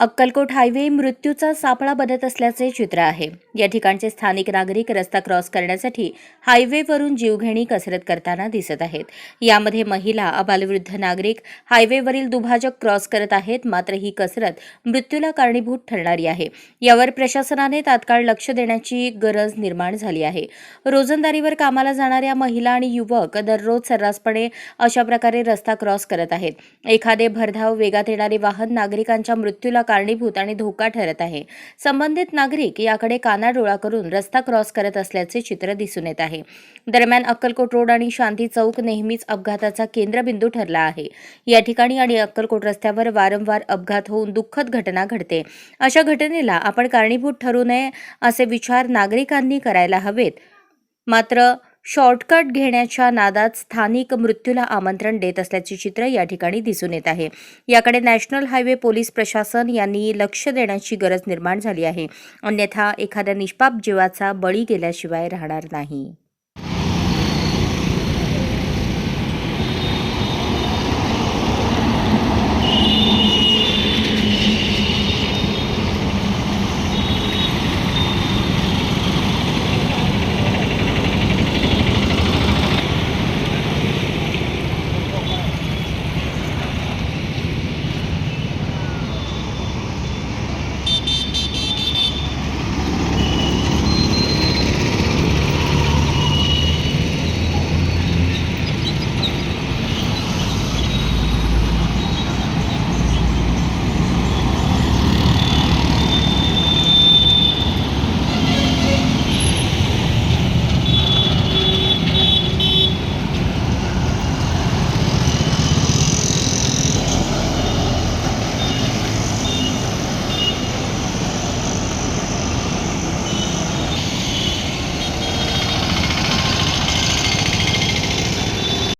Akkalkot highway मृत्यूचा सापळा बनत असल्याचे चित्र आहे. या ठिकाणचे स्थानिक नागरिक रस्ता क्रॉस करण्यासाठी हायवेवरून जीवघेणी कसरत करताना दिसत आहेत. यामध्ये महिला अबालवृद्ध नागरिक हायवेवरील दुभाजक क्रॉस करत आहेत मात्र ही कसरत मृत्यूला कारणीभूत ठरणारी आहे. यावर प्रशासनाने तात्काळ लक्ष देण्याची गरज निर्माण झाली आहे. रोजंदारीवर कामाला जाणाऱ्या महिला आणि युवक दररोज सर्रासपणे अशा प्रकारे रस्ता क्रॉस करत आहेत. एखादे भरधाव वेगात येणारे वाहन नागरिकांच्या मृत्यूला कारणीभूत आणि धोका ठरत आहे. संबंधित नागरिक याकडे कानाडोळा करून रस्ता क्रॉस करत असल्याचे चित्र दिसून येत आहे. दरम्यान अक्कलकोट रोड आणि शांती चौक नेहमीच अपघाताचा केंद्रबिंदू ठरला आहे. या ठिकाणी आणि अक्कलकोट रस्त्यावर वारंवार अपघात होऊन दुःखद घटना घडते. अशा घटनेला आपण कारणीभूत ठरू नये असे विचार नागरिकांनी करायला हवेत. मात्र शॉर्टकट घेण्याच्या नादात स्थानिक मृत्यूला आमंत्रण देत असल्याचे चित्र या ठिकाणी दिसून येत आहे. याकडे नॅशनल हायवे पोलीस प्रशासन यांनी लक्ष देण्याची गरज निर्माण झाली आहे. अन्यथा एखाद्या निष्पाप जीवाचा बळी गेल्याशिवाय राहणार नाही.